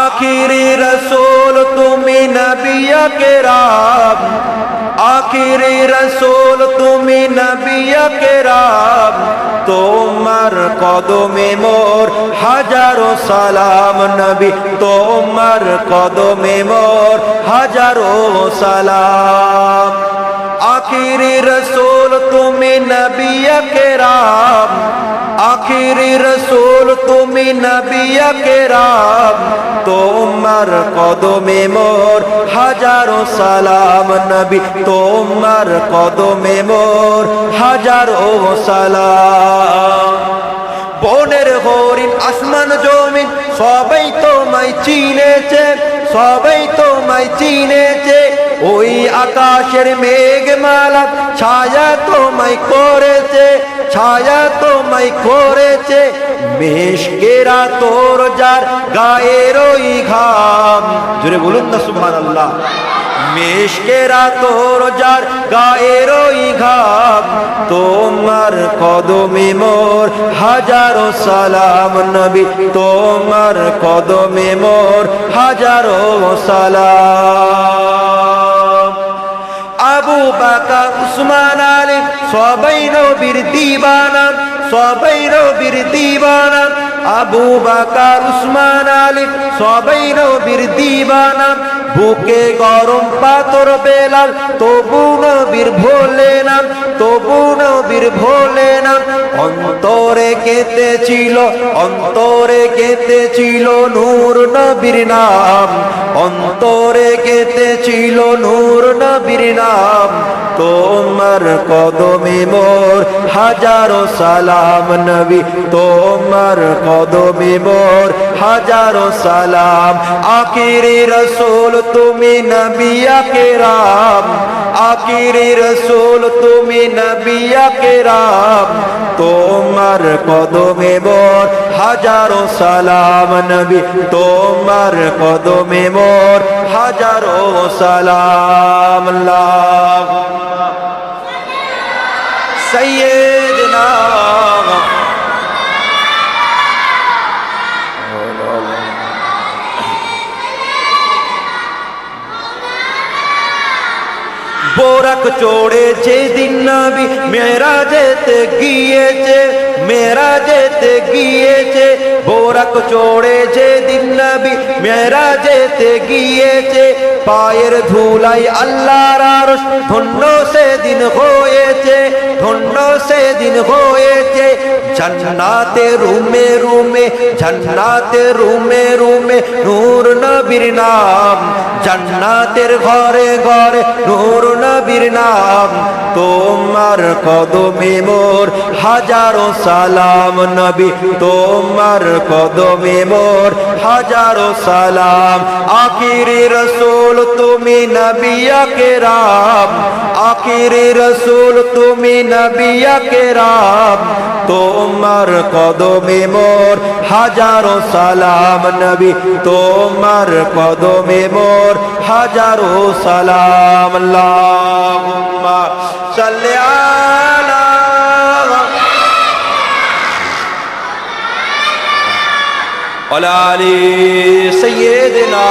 আখিরি রসোল তুমি নবিয়া কেরাম আখিরি রসোল তুমি নবিয়া কেরাম তোমার কদমে মোর হাজারো সালাম নবী। তোমার কদমে মোর হাজারো সালাম। আখিরি রসুল তুমি নবিয়া কেরাম আখিরি রসুল তুমি নবিয়া কেরাম তোমার কদমে মোর হাজারো সালাম নবী, তোমার কদমে মোর হাজারো সালাম। বনের হরিণ, আসমান জমিন, সবাই তোমায় চিনেছে। সবাই তোমায় চিনেছে, ওই আকাশের মেঘমালা ছায়া তোমায় করেছে, ছায়া তোমায় করেছে মেশকেরা তোর যার গায়ের ওই ঘাম। জুড়ে বলুন না সুমান আল্লাহ মেশকেরা তোর যার গায়ের ওই ঘাম, তোমার কদমে মোর হাজারো সালাম নবী, তোমার কদমে মোর হাজারো সালাম। আবু বাকা উসমান আলী, সবাই নবীর দিবানা, সবাই নবীর দিবানা। আবু বাকার, উসমান আলী, সবাই নবীর দিবানা। বুকে গরম পাথর বেলাল, তবু নবীর ভোলে না, তবু নবীর ভোলে না। অন্তরে কেতে ছিল, অন্তরে কেতে ছিল নূর নবীর নাম। অন্তরে কেতে ছিল নূর নবীর নাম। তোমার কদমে মোর হাজারো সালাম নবী, তোমার কদমে মোর হাজারো সালাম। আখিরি রসুল তুমি নবিয়া কেরাম আখিরি রসুল তুমি নবিয়া কেরাম তোমার কদমে মোর হাজারো সালাম নবী, তোমার কদমে মোর হাজারো সালাম। আল্লাহুম্মা সাইয়্যিদনা বোরক চোড়ে যেদিন নবী মেরা যেতে গিয়েছে মেরা যেতে গিয়েছে। বোরক চোড়ে যেদিন নবী মেরা যেতে গিয়েছে। পায়ের ধুলাই আল্লাহর আরশ, ধন্য সেদিন হয়েছে, ধন্য সেদিন হয়েছে। জান্নাতে রুমে রুমে, জান্নাতে রুমে রুমে, নূর নবীর নাম জান্নাতের ঘরে ঘরে নূর নবীর নাম। তোমার কদমে মোর হাজারো সালাম নবী। তোমার কদমে মোর হাজারো সালাম। আখিরি রসুল তুমি নবিয়া কেরাম আখির রসুল, তুমি নবিয়াকে রাম তোমার কদমে মোর হাজারো সালাম নবী, তোমার কদমে মোর হাজারো সালাম। লাম্মা সাল্লাল্লাহ আলা আলি সাইয়্যিদিনা